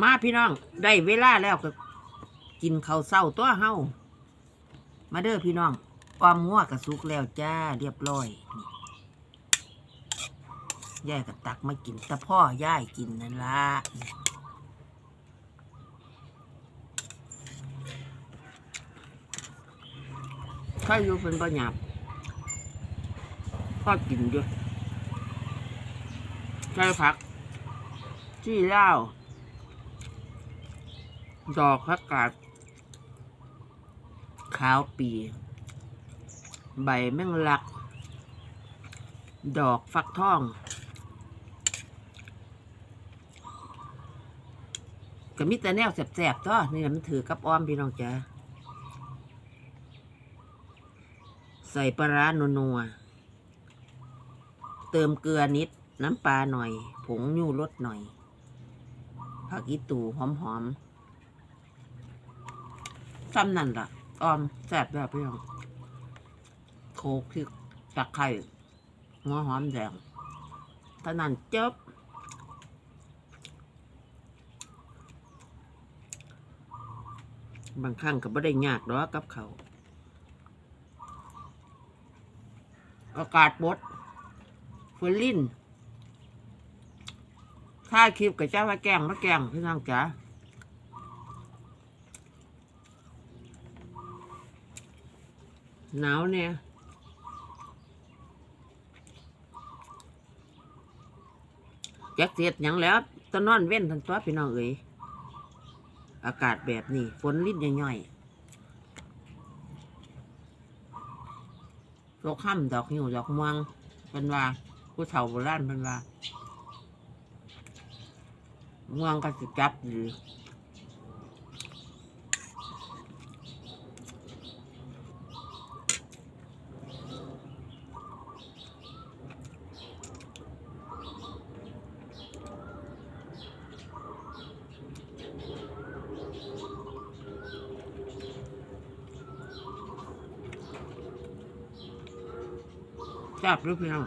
มาพี่น้อง ได้เวลาแล้วก็กินข้าวเศร้าตัวเฮามาเด้อพี่น้องออมงัวกระสุกแล้วจ้าเรียบร้อยนี่ยายก็ตักมากินแต่พ่อยายกินนั่นละถ้าอยู่เป็นปัญญาพ่อกินด้วยใช่ผักที่เล่า ดอกผักกาดขาวปี ใบแมงลัก ดอกฟักทอง ก็มีแต่แนวแสบๆตัวนี่มันถือกับอ้อมพี่น้องจ้าใส่ปลาร้านัวเติมเกลือนิด น้ำปลาหน่อย ผงยูรสหน่อยผักอีตูหอมๆ ซ้ำนั่นล่ะอ้อมแซ่บแบบพี่น้องโคกที่ตะไคร่หัวหอมแดงเท่านั้นจบบางครั้งก็ไม่ได้ยากหรอกกับเขาอากาศบดฝนลิ่นถ้าคลิปกับเจ้าว่าแกงมาแกงพี่น้องจ๋า หนาวเนี่ยจักเสียดยังแล้วตอนนอนเว้นทันตัวพี่น้องเอ๋ยอากาศแบบนี้ฝนลิ้นย่อยๆโลกค่ำดอกหิวดอกม่วงเป็นว่าผู้เฒ่าโบราณเป็นว่าง่วงก็สิจับอยู่ จับหรือพี่น้อง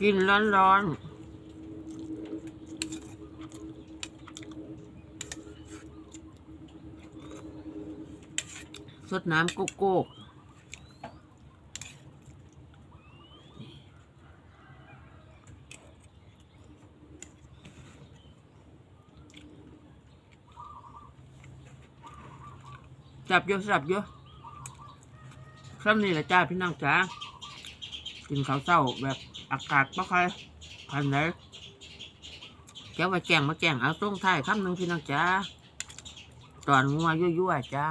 กินร้อนๆสดน้ำโกโก้ จับเยอะจับเยอะคำนี้แหละจ้าพี่น้องจ๋ากินข้าวเศร้าแบบอากาศไม่ค่อยพันเลยแก้วมาแกงมาแกงเอาส่งท้ายคำหนึ่งพี่น้องจ้าตอนงัวยั่วๆจ้า